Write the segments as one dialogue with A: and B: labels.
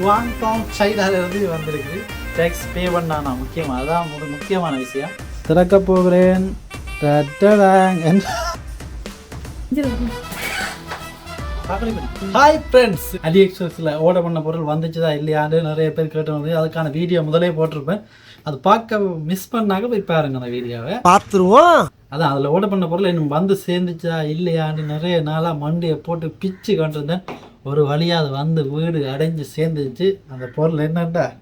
A: Guangdong சைனாலேருந்து வந்திருக்கு tax பே பண்ணானா முக்கியமாக அதான் ஒரு முக்கியமான விஷயம். திறக்க போகிறேன். ஹாய் ஃப்ரெண்ட்ஸ் அலி எக்ஸ்பிரஸில் ஓட பண்ண பொருள் வந்துச்சுதா இல்லையான்னு நிறைய பேர் கேட்டு வந்து அதுக்கான வீடியோ முதலே போட்டிருப்பேன். அது பார்க்க மிஸ் பண்ணாக்க போய் பாருங்க அந்த வீடியோவை
B: பார்த்துருவோம்.
A: அதான் அதில் ஓட பண்ண பொருள் இன்னும் வந்து சேர்ந்துச்சா இல்லையான்னு நிறைய நாளாக மண்டியை போட்டு பிச்சு கொண்டிருந்தேன். ஒரு வழியாக அது வந்து வீடு அடைஞ்சு சேர்ந்துச்சு. அந்த பொருள் என்னண்டா?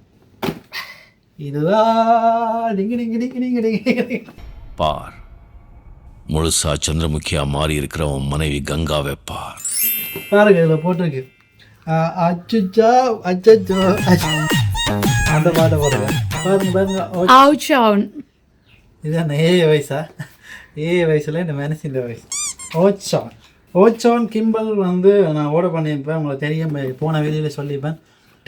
A: இதுதான் டிங்கு டிங்கு.
C: பார். முழுசா சந்திரமுகியா மாறி இருக்கிற உன் மனைவி கங்காவை பார்.
A: பாருங்க இதில் போட்டிருக்கு. அச்சுச்சா அச்சச்சோ அச்ச- அந்த பாட்டை பாருங்க பாருங்க. பாருங்க. இதான் ஏ வயசா? ஏ வயசுல இந்த மனசின் வயசு. ஓச்சான் ஓச்சான் கிம்பல் வந்து நான் ஓட பண்ணியிருப்பேன். உங்களுக்கு தெரியும் போன வெளியில் சொல்லியிருப்பேன்.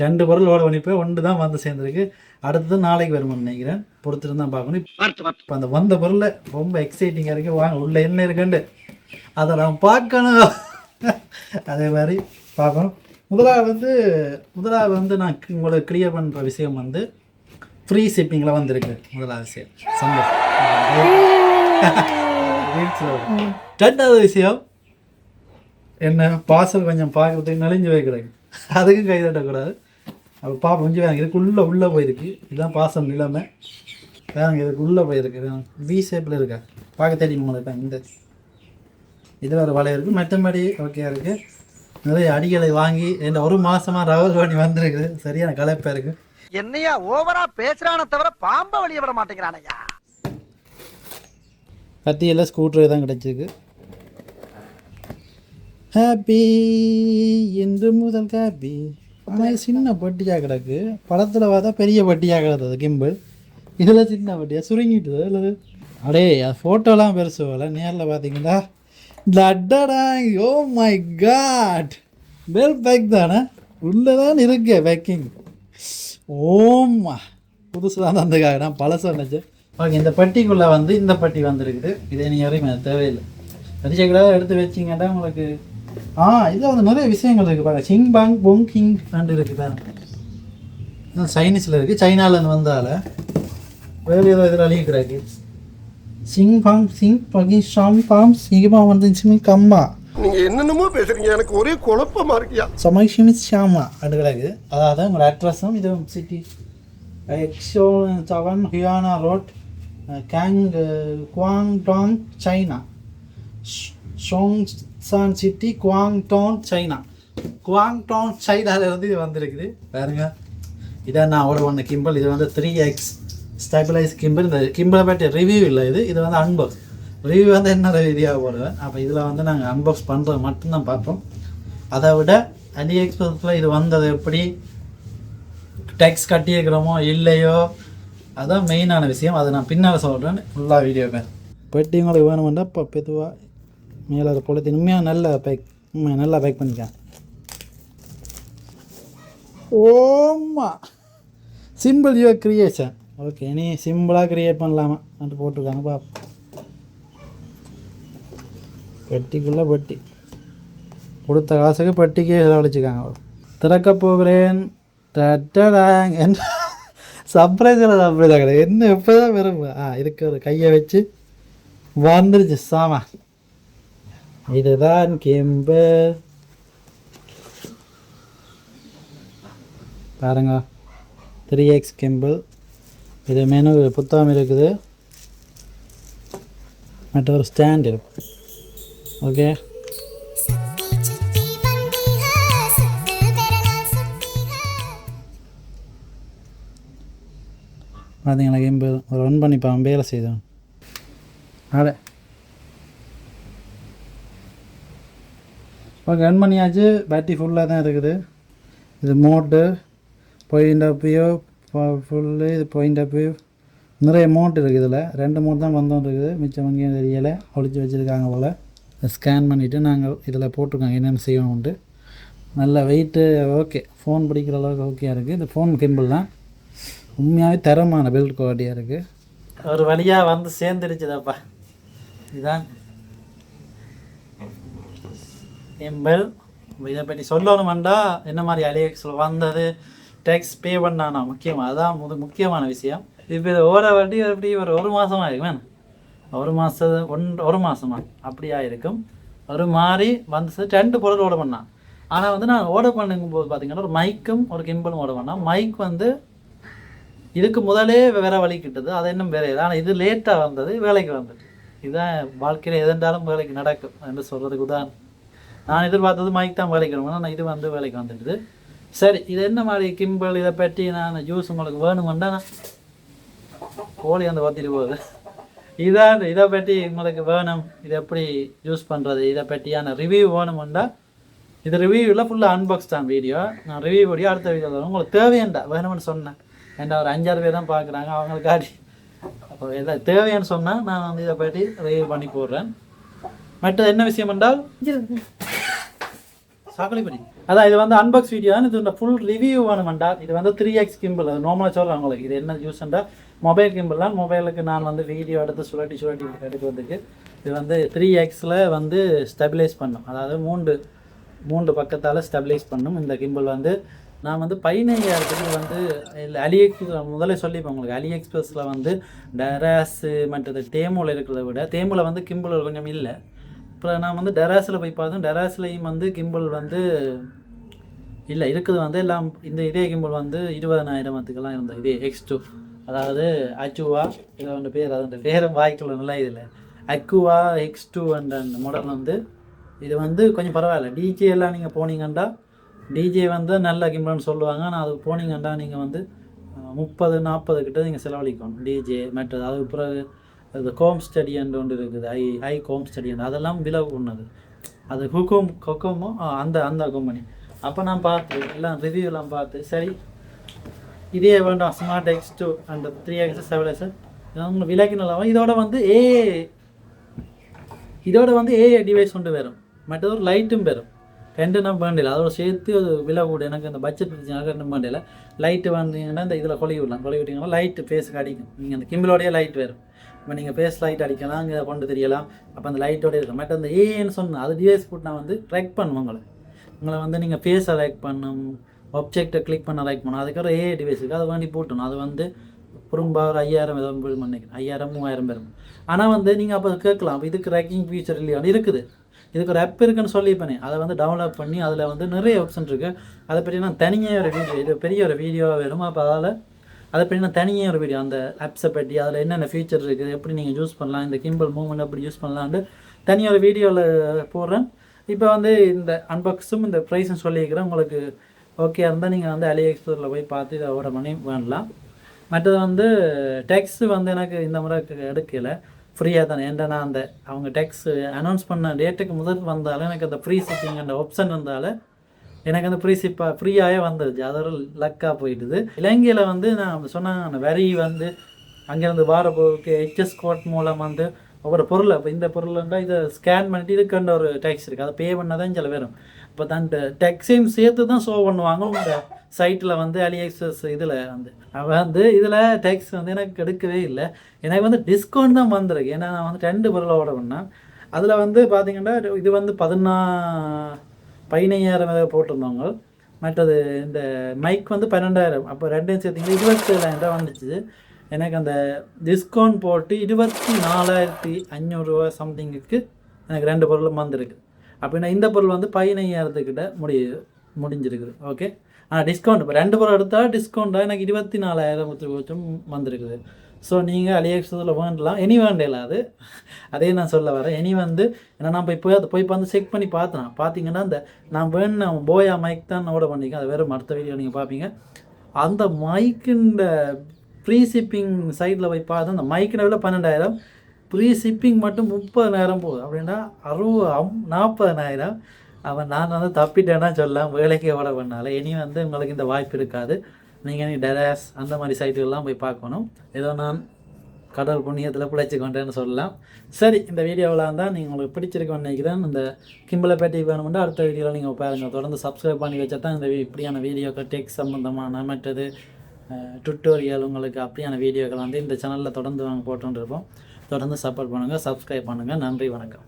A: ரெண்டு பொருள் ஓட பண்ணியிருப்பேன். ஒன்று தான் வந்து சேர்ந்துருக்கு. அடுத்தது நாளைக்கு வருமான்னு நினைக்கிறேன். பொறுத்துட்டு தான் பார்க்கணும். இப்போ அந்த வந்த பொருள் ரொம்ப எக்ஸைட்டிங்காக இருக்குது வாங்க உள்ள என்ன இருக்குண்டு அதை நான் பார்க்கணும். அதே மாதிரி பார்க்கணும். முதலாவது வந்து முதலாவது வந்து நான் உங்களுக்கு கிளியர் பண்ணுற விஷயம் வந்து ஃப்ரீ ஷிப்பிங்கில் வந்திருக்கு. முதலாவது விஷயம். சந்தோஷம். ரெண்டாவது விஷயம் என்ன பார்சல் கொஞ்சம் பார்க்கறதுக்கு நெளிஞ்சு வைக்கிறாங்க அதுக்கும் கை தட்டக்கூடாது. அப்போ பாப்பா கொஞ்சம் வேணும் இதுக்குள்ளே உள்ளே போயிருக்கு. இதுதான் பார்சல் நிலைமை. வேணுங்க இதுக்குள்ளே போயிருக்கு. வி ஷேப்பில் இருக்கா? பார்க்க தெரியும் உங்களுக்கு? இந்த இதில் ஒரு வலை இருக்குது மற்றபடி ஓகே இருக்குது நிறைய அடிகளை வாங்கி இந்த ஒரு மாதமாக ரவர் பண்ணி வந்திருக்குது. சரியான கலைப்பாக இருக்குது
B: என்னையா ஓவரா பேசுறான தவிர பாம்ப வெளிய விட மாட்டேங்கிறானையா?
A: கத்தியில் ஸ்கூட்டர் தான் கிடைச்சிருக்கு. ஹாப்பி என்று முதல் ஹாப்பி ஆனால் சின்ன பட்டியாக கிடக்கு. படத்தில் பார்த்தா பெரிய பட்டியாக கிடந்தது கிம்பிள் இதில் சின்ன பட்டியாக சுருங்கிட்டுது இல்லை? அடே அது ஃபோட்டோலாம் பெருசு வரல நேரில் பார்த்தீங்களா அட்டடா oh oh my God bell bag தானே? உள்ளே தான் இருக்கு பேக்கிங் ஓம்மா. புதுசு தான் தந்துக்காக நான் பழசு வந்துச்சு ஓகே இந்த பட்டிக்குள்ளே வந்து இந்த பட்டி வந்திருக்குது. இதே நீங்கள் வரையும் தேவையில்லை தேவையில்லை வரிசைகளை எடுத்து வச்சிங்கன்னா உங்களுக்கு. ஆ இதில் வந்து நிறைய விஷயங்கள் இருக்குது பாருங்க. சிங் பாங் பொங் கிங் ரெண்டு இருக்குது பாருங்க. இது சைனீஸில் இருக்குது சைனாலேருந்து வந்தால வேறு ஏதோ இதில் அழிக்கிறாங்க சிங் பாங் சிங் பகி ஷாம் பாம் சிங்கமா வந்து சிமி கம்மா.
D: நீங்க என்னென்னமோ பேசுறீங்க. எனக்கு ஒரே குழப்பமா இருக்கியா
A: சமை ஷிமித் ஷாமா ரெண்டு கிடக்கு அதாவது உங்களோட அட்ரஸும் இது சிட்டி எக்ஸோ செவன் ஹியானா road gang Guangdong China Zhongshan city Guangdong China Guangdong சைனாலேருந்து இது வந்திருக்குது. பாருங்க. இதான் நான் ஒரு ஒன்று கிம்பிள் இது வந்து த்ரீ எக்ஸ் ஸ்டெபிளைஸ் கிம்பிள் இந்த கிம்பிளை பற்றி ரிவ்யூ இல்லை இது. இது வந்து அன்பாக்ஸ் ரிவ்யூ வந்து என்ன ரீதியாக போடுவேன் அப்போ இதில் வந்து நாங்கள் அன்பாக்ஸ் பண்ணுறது மட்டும்தான் பார்ப்போம். அதை விட அலி எக்ஸ்பிரஸில் இது வந்தது எப்படி? டேக்ஸ் கட்டியிருக்கிறோமோ இல்லையோ? அதுதான் மெயினான விஷயம். அதை நான் பின்னால் சொல்கிறேன் ஃபுல்லாக வீடியோ பேர் பெட்டி உங்களுக்கு வேணுமெண்டா இப்போ பெதுவாக மேலே அதை பொழுது உண்மையாக நல்லா பேக் உண்மையாக நல்லா பேக் பண்ணிக்க. ஓம்மா. சிம்பிள் யுவர் கிரியேஷன் ஓகே நீ சிம்பிளாக கிரியேட் பண்ணலாமா? அப்படி போட்டிருக்காங்க பா பெட்டிக்குள்ளே பெட்டி. கொடுத்த காசுக்கு பெட்டிக்கே செலவழிச்சுக்காங்க திறக்க போகிறேன். டட்டடாங். என்ன இல்லை சர்ப்ரைஸாக கிடையாது. என்ன எப்போ தான் வரும் ஆ இருக்கிற ஒரு கையை வச்சு. வந்துருச்சு சாமா இதுதான் கெம்பு. பாருங்க. த்ரீ எக்ஸ் கெம்பிள் இது மெனு புத்தகம் இருக்குது. மற்ற ஒரு ஸ்டாண்ட் இருக்கு. ஓகே பார்த்தீங்களா கெம்பு? ஒரு ரன் பண்ணிப்பான் வேலை செய்தான். அட ஓகே ரன் பண்ணியாச்சு. பேட்டரி ஃபுல்லாக தான் இருக்குது. இது mode point of view full இது பாயிண்ட் ஆஃப் வியூ நிறைய மோட் இருக்குது இதில். ரெண்டு மோட் தான் வந்தோம் இருக்குது. மிச்சம் வங்கியும் தெரியலை. ஒழிச்சு வச்சுருக்காங்க போல். ஸ்கேன் பண்ணிவிட்டு நாங்கள் இதில் போட்டிருக்காங்க என்னென்ன செய்யணும்ட்டு நல்ல வெயிட்டு ஓகே ஃபோன் பிடிக்கிற அளவுக்கு ஓகே இருக்குது இந்த ஃபோன் கிம்பிள் தான். உண்மையாகவே தரமான பில்ட் குவாலிட்டியாக இருக்குது ஒரு வழியாக வந்து சேர்ந்துருச்சுதாப்பா இதுதான் எம்பல் இதை பற்றி சொல்லணுமெண்டா என்ன மாதிரி அலிஎக்ஸில் வந்தது? டேக்ஸ் பே பண்ணானா? முக்கியமாக அதுதான் முது முக்கியமான விஷயம். இப்போ இது ஓர வட்டி எப்படி ஒரு ஒரு மாதமாக இருக்கும் ஒரு மாதம் ஒன் ஒரு மாதமா அப்படியா இருக்கும். ஒரு மாதிரி வந்து ரெண்டு பொருள் ஓட பண்ணான் ஆனால் வந்து நான் ஓர்டர் பண்ணும்போது பார்த்தீங்கன்னா ஒரு மைக்கும் ஒரு கிம்பிளும் ஓட பண்ணால் மைக் வந்து இதுக்கு முதலே வேற வழி கிட்டது. அது இன்னும் வேறு இது ஆனால் இது லேட்டாக வந்தது வேலைக்கு வந்தது. இதுதான் வாழ்க்கையில் எதென்றாலும் வேலைக்கு நடக்கும் என்று சொல்கிறதுக்கு உதாரணம். நான் எதிர்பார்த்தது மைக் தான் வேலைக்கு வரணும் ஆனால் இது வந்து வேலைக்கு வந்துடுது. சரி இது என்ன மாதிரி கிம்பிள் இதை பற்றி நான் ஜூஸ் உங்களுக்கு வேணுமெண்டா? நான் கோழி அந்த பார்த்துட்டு போகுது. இதான் இதை பற்றி உங்களுக்கு வேணும். இது எப்படி யூஸ் பண்ணுறது இதை பற்றியான ரிவ்யூ வேணுமெண்டா? இது ரிவ்யூவில் ஃபுல்லாக அன்பாக்ஸ் தான் வீடியோ நான் ரிவ்யூ வீடியோ அடுத்த வீடியோ வரும் உங்களுக்கு தேவையாண்டா? வேணும்னு சொன்னேன். ஏன்டா ஒரு அஞ்சாறு பேர் தான் பார்க்குறாங்க. அவங்களுக்காடி அப்போ எதாவது தேவையான்னு சொன்னால் நான் வந்து இதை பற்றி ரிவ்யூ பண்ணி போடுறேன். மற்ற என்ன விஷயம் என்றால்? சாக்கடைப்படி அதான் இது வந்து அன்பாக்ஸ் வீடியோ தான் இது ஃபுல் ரிவ்யூ வேணுமெண்டா இது வந்து த்ரீ எக்ஸ் கிம்பிள் அது நார்மலாக சொல்கிறேன் உங்களுக்கு இது என்ன யூஸ்ண்டா மொபைல் கிம்பிள் தான். மொபைலுக்கு நான் வந்து வீடியோ எடுத்து சுழட்டி சுழட்டி எடுக்கிறதுக்கு இது வந்து த்ரீ எக்ஸில் வந்து ஸ்டெபிலைஸ் பண்ணும். அதாவது மூன்று மூன்று பக்கத்தால் ஸ்டெபிலைஸ் பண்ணும் இந்த கிம்பிள் வந்து. நான் வந்து பதினைஞ்சாயிரத்துக்கு வந்து இல்லை அலி எக்ஸ்பிரஸ் முதல்ல சொல்லிப்பேன் உங்களுக்கு. அலி எக்ஸ்பிரஸில் வந்து டராஸு மற்றது தேமுல இருக்கிறத விட தேமுல வந்து கிம்பிள் கொஞ்சம் இல்லை. இப்போ நான் வந்து டெராஸில் போய் பார்த்தேன். டெராஸ்லேயும் வந்து கிம்பிள் வந்து இல்லை இருக்குது வந்து எல்லாம் இந்த இதே கிம்பிள் வந்து இருபதனாயிரத்துக்கெல்லாம் இருந்தது இதே எக்ஸ் டூ அதாவது அச்சுவா இதை வந்து பேர் அது பேரும் வாய்க்குள்ள நல்லா இதில். அக்குவா எக்ஸ் டூ அந்த அந்த மாடல் வந்து இது வந்து கொஞ்சம் பரவாயில்ல. டிஜே எல்லாம் நீங்கள் போனீங்கன்னா டிஜே வந்து நல்ல கிம்பிள்னு சொல்லுவாங்க. ஆனால் அதுக்கு போனீங்கன்னா நீங்கள் வந்து முப்பது நாற்பது கிட்ட நீங்கள் செலவழிக்கணும். டிஜே மற்றது அதுக்கு பிறகு அது கோம் ஸ்டடி என்று ஒன்று இருக்குது. ஐ ஐ கோம் ஸ்டடி அதெல்லாம் விலை உண்ணது. அது ஹுக்கும் கொக்கோமோ அந்த அந்த கம்பெனி அப்போ நான் பார்த்து எல்லாம் ரிவ்யூலாம் பார்த்து சரி. இதே வேண்டாம் ஸ்மார்ட் எக்ஸ் டூ அந்த த்ரீ எக்ஸ் செவன் எக்ஸ் விலைக்கு நல்லா இதோட வந்து ஏ இதோட வந்து ஏ டிவைஸ் கொண்டு வரும் மற்றது ஒரு லைட்டும் வரும் ரெண்டு நம்ம வேண்டியல அதோட சேர்த்து அது விலை கூட எனக்கு அந்த பட்ஜெட் பிரச்சனை ரெண்டு வேண்டியல லைட்டு வந்தீங்கன்னா இந்த இதில் கொலை விடலாம் கொலை விட்டிங்கன்னா லைட்டு ஃபேஸுக்கு அடிக்கும். நீங்கள் அந்த கிம்பிளோடைய லைட் வரும் இப்போ நீங்கள் ஃபேஸ் லைட் அடிக்கலாம் இங்கே கொண்டு தெரியலாம். அப்போ அந்த லைட்டோட இருக்க மற்ற அந்த ஏன்னு சொன்னால் அது டிவைஸ் போட்டு நான் வந்து ட்ரெக் பண்ணுவேன் உங்களை. உங்களை வந்து நீங்கள் ஃபேஸை லைக் பண்ணும் ஆப்ஜெக்டை கிளிக் பண்ண லைக் பண்ணணும் அதுக்கப்புறம் ஏ டிவைஸுக்கு அதை வேண்டி போட்டணும். அது வந்து குறும்பா ஒரு ஐயாயிரம் எதாவது நினைக்கிறேன் ஐயாயிரம் மூவாயிரம் பேரும் ஆனால் வந்து நீங்கள் அப்போ கேட்கலாம். இதுக்கு ரேக்கிங் ஃபியூச்சர் இல்லையா? இருக்குது. இதுக்கு ஒரு ஆப் இருக்குன்னு சொல்லிப்பேனே அதை வந்து டவுன்லோட் பண்ணி அதில் வந்து நிறைய ஆப்ஷன் இருக்குது அதை பற்றி நான் தனியாக ஒரு வீடியோ இது பெரிய ஒரு வீடியோவாக வேணும்? அப்போ அதால் அதை பற்றி நான் தனியாக ஒரு வீடியோ அந்த ஆப்ஸை பற்றி அதில் என்னென்ன ஃபீச்சர் இருக்குது எப்படி நீங்கள் யூஸ் பண்ணலாம் இந்த கிம்பிள் மூவ்மெண்ட் எப்படி யூஸ் பண்ணலான்ட்டு தனியாக ஒரு வீடியோவில் போடுறேன். இப்போ வந்து இந்த அன்பாக்ஸும் இந்த ப்ரைஸும் சொல்லியிருக்கிறேன். உங்களுக்கு ஓகே இருந்தால் நீங்கள் வந்து அலி எக்ஸ்போரில் போய் பார்த்து இதை ஆர்டர் பண்ணி வேணலாம் மற்றது வந்து டெக்ஸ் வந்து எனக்கு இந்த முறை எடுக்கலை. ஃப்ரீயாக தானே. ஏன்டா நான் அந்த அவங்க டெக்ஸ் அனௌன்ஸ் பண்ண டேட்டுக்கு முதல் வந்தாலும் எனக்கு அந்த ஃப்ரீ ஷிப்பிங் அந்த ஆப்ஷன் இருந்தாலும் எனக்கு வந்து ஃப்ரீ ஃப்ரீயாகவே வந்துடுச்சு அது ஒரு லக்காக போயிட்டுது. இலங்கையில் வந்து நான் சொன்னாங்க அந்த வரி வந்து அங்கேருந்து வார பொருளுக்கு ஹெச்எஸ் கோட் மூலம் வந்து ஒவ்வொரு பொருளை இப்போ இந்த பொருள்ன்றா இதை ஸ்கேன் பண்ணிட்டு இதுக்குன்ற ஒரு டேக்ஸ் இருக்குது அதை பே பண்ணால் தான் சில பேரும். இப்போ தான் டேக்ஸையும் சேர்த்து தான் ஷோ பண்ணுவாங்க. உங்கள் சைட்டில் வந்து அலிஎக்ஸஸ் இதில் வந்து. அவன் வந்து இதில் டேக்ஸ் வந்து எனக்கு எடுக்கவே இல்லை. எனக்கு வந்து டிஸ்கவுண்ட் தான் வந்திருக்கு. ஏன்னா நான் வந்து ரெண்டு பொருளை ஆர்டர் பண்ணேன். அதில் வந்து பார்த்தீங்கன்னா இது வந்து பதினா பதினையாயிரம் ஏதாவது போட்டிருந்தவங்க. மற்றது இந்த மைக் வந்து பன்னெண்டாயிரம். அப்போ ரெண்டையும் சேர்த்திங்கன்னா இருபத்தேழாயிரம் ரூபா வந்துச்சு. எனக்கு அந்த டிஸ்கவுண்ட் போட்டு இருபத்தி நாலாயிரத்தி அஞ்சூறுரூவா சம்திங்குக்கு எனக்கு ரெண்டு பொருளும் வந்திருக்கு. அப்படின்னா இந்த பொருள் வந்து பதினையாயிரத்துக்கிட்ட முடி முடிஞ்சிருக்குது. ஓகே ஆனால் டிஸ்கவுண்ட் இப்போ ரெண்டு பொருள் எடுத்தால் டிஸ்கவுண்ட்டாக எனக்கு இருபத்தி நாலாயிரம் வச்சும் வந்திருக்குது. ஸோ நீங்கள் அலிஎக்ஸில் வேண்டலாம். எனி வேண்டல அது. அதே நான் சொல்ல வரேன். இனி வந்து ஏன்னா நான் போய் போய் அதை போய் வந்து செக் பண்ணி பார்த்தேன். பார்த்தீங்கன்னா அந்த நான் வேணுன போயா மைக் தான் ஓட பண்ணியிருக்கேன். அது வேறு மற்ற வீடியோ நீங்கள் பார்ப்பீங்க. அந்த மைக்குன்ற ப்ரீ ஷிப்பிங் சைடில் போய் பார்த்தா அந்த மைக்கின விட பன்னெண்டாயிரம். ப்ரீ ஷிப்பிங் மட்டும் முப்பதனாயிரம் போகுது. அப்படின்னா அறுபது அம் நாற்பதனாயிரம் அவன் நான் வந்து தப்பிட்டேன்னா சொல்லலாம் வேலைக்கு ஓட பண்ணால. இனி வந்து உங்களுக்கு இந்த வாய்ப்பு இருக்காது. நீங்கள் நீ டெராஸ் அந்த மாதிரி சைட்டுகள்லாம் போய் பார்க்கணும். ஏதோ நான் கடல் புண்ணியத்தில் பிழைச்சி கொண்டேன்னு சொல்லலாம். சரி இந்த வீடியோவில் தான் நீங்கள் உங்களுக்கு பிடிச்சிருக்கோன்னு நினைக்கிறேன். இந்த கிம்பளை பேட்டி வேணும்னா அடுத்த வீடியோவில் நீங்கள் பாருங்கள் தொடர்ந்து சப்ஸ்கிரைப் பண்ணி வச்சா தான் இந்த இப்படியான வீடியோக்கள் டெக் சம்மந்தமான மற்றது டுட்டோரியல் உங்களுக்கு அப்படியான வீடியோக்கள் வந்து இந்த சேனலில் தொடர்ந்து நாங்கள் போட்டுருப்போம் தொடர்ந்து சப்போர்ட் பண்ணுங்கள் சப்ஸ்கிரைப் பண்ணுங்கள் நன்றி வணக்கம்.